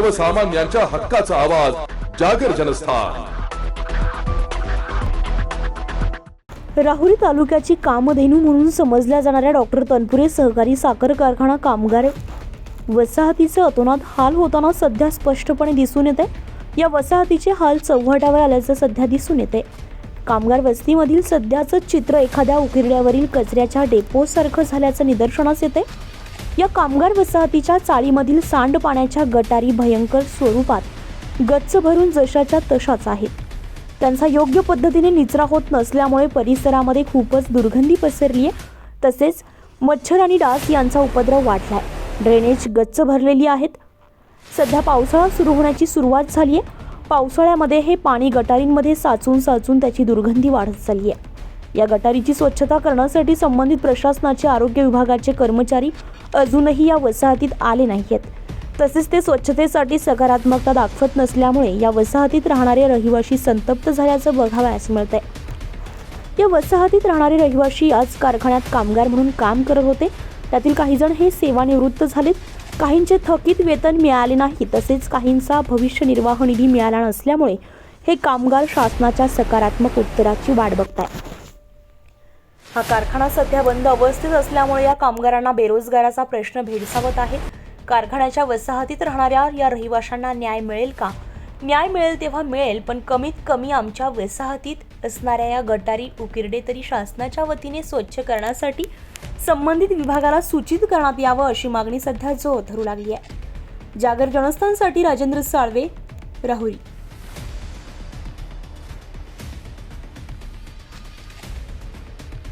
सर्वसामान्यांच्या हक्काचा आवाज जागर जनस्थान. राहुरी तालुक्याची कामधेनू म्हणून समजल्या जाणाऱ्या डॉक्टर तनपुरे सहकारी साखर कारखाना कामगार. वसाहतीचे अतोनात हाल होताना सध्या स्पष्टपणे दिसून येते. या वसाहतीचे हाल चव्हाट्यावर आल्याचं सध्या दिसून येते. कामगार वस्तीमधील सध्याचं चित्र एखाद्या उकिरड्यावरील कचऱ्याच्या डेपोसारखं झाल्याचं निदर्शनास येते. या कामगार वसाहतीच्या चाळीमधील सांडपाण्याच्या गटारी भयंकर स्वरूपात गच्च भरून जशाच्या तशाच आहेत. त्यांचा योग्य पद्धतीने निचरा होत नसल्यामुळे परिसरामध्ये खूपच दुर्गंधी पसरली आहे. तसेच मच्छर आणि डास यांचा उपद्रव वाढला आहे ड्रेनेज गच्च भरलेली आहेत. सध्या पावसाळा सुरू होण्याची सुरुवात झाली आहे. पावसाळ्यामध्ये हे पाणी गटारींमध्ये साचून साचून त्याची दुर्गंधी वाढत चालली आहे. या गटारीची स्वच्छता करण्यासाठी संबंधित प्रशासनाचे आरोग्य विभागाचे कर्मचारी अजूनही या वसाहतीत आले नाही आहेत तसेच ते स्वच्छतेसाठी सकारात्मकता दाखवत नसल्यामुळे या वसाहतीत राहणारे रहिवाशी संतप्त झाल्याचं बघावयास मिळतंय. या वसाहतीत राहणारे रहिवाशी आज कारखान्यात कामगार म्हणून काम करत होते. त्यातील काही जण हे सेवानिवृत्त झालेत. काहींचे थकीत वेतन मिळाले नाही. तसेच काहींचा भविष्य निर्वाह निधी मिळाला नसल्यामुळे हे कामगार शासनाच्या सकारात्मक उत्तराची वाट बघताय हा कारखाना सध्या बंद अवस्थेत असल्यामुळे या कामगारांना बेरोजगाराचा प्रश्न भेडसावत आहे. कारखान्याच्या वसाहतीत राहणाऱ्या या रहिवाशांना न्याय मिळेल का? न्याय मिळेल तेव्हा मिळेल पण कमीत कमी आमच्या वसाहतीत असणाऱ्या या गटारी उकिरडे तरी शासनाच्या वतीने स्वच्छ करण्यासाठी संबंधित विभागाला सूचित करण्यात यावं अशी मागणी सध्या जोर धरू लागली आहे. जागर जनस्थानसाठी राजेंद्र साळवे राहुरी.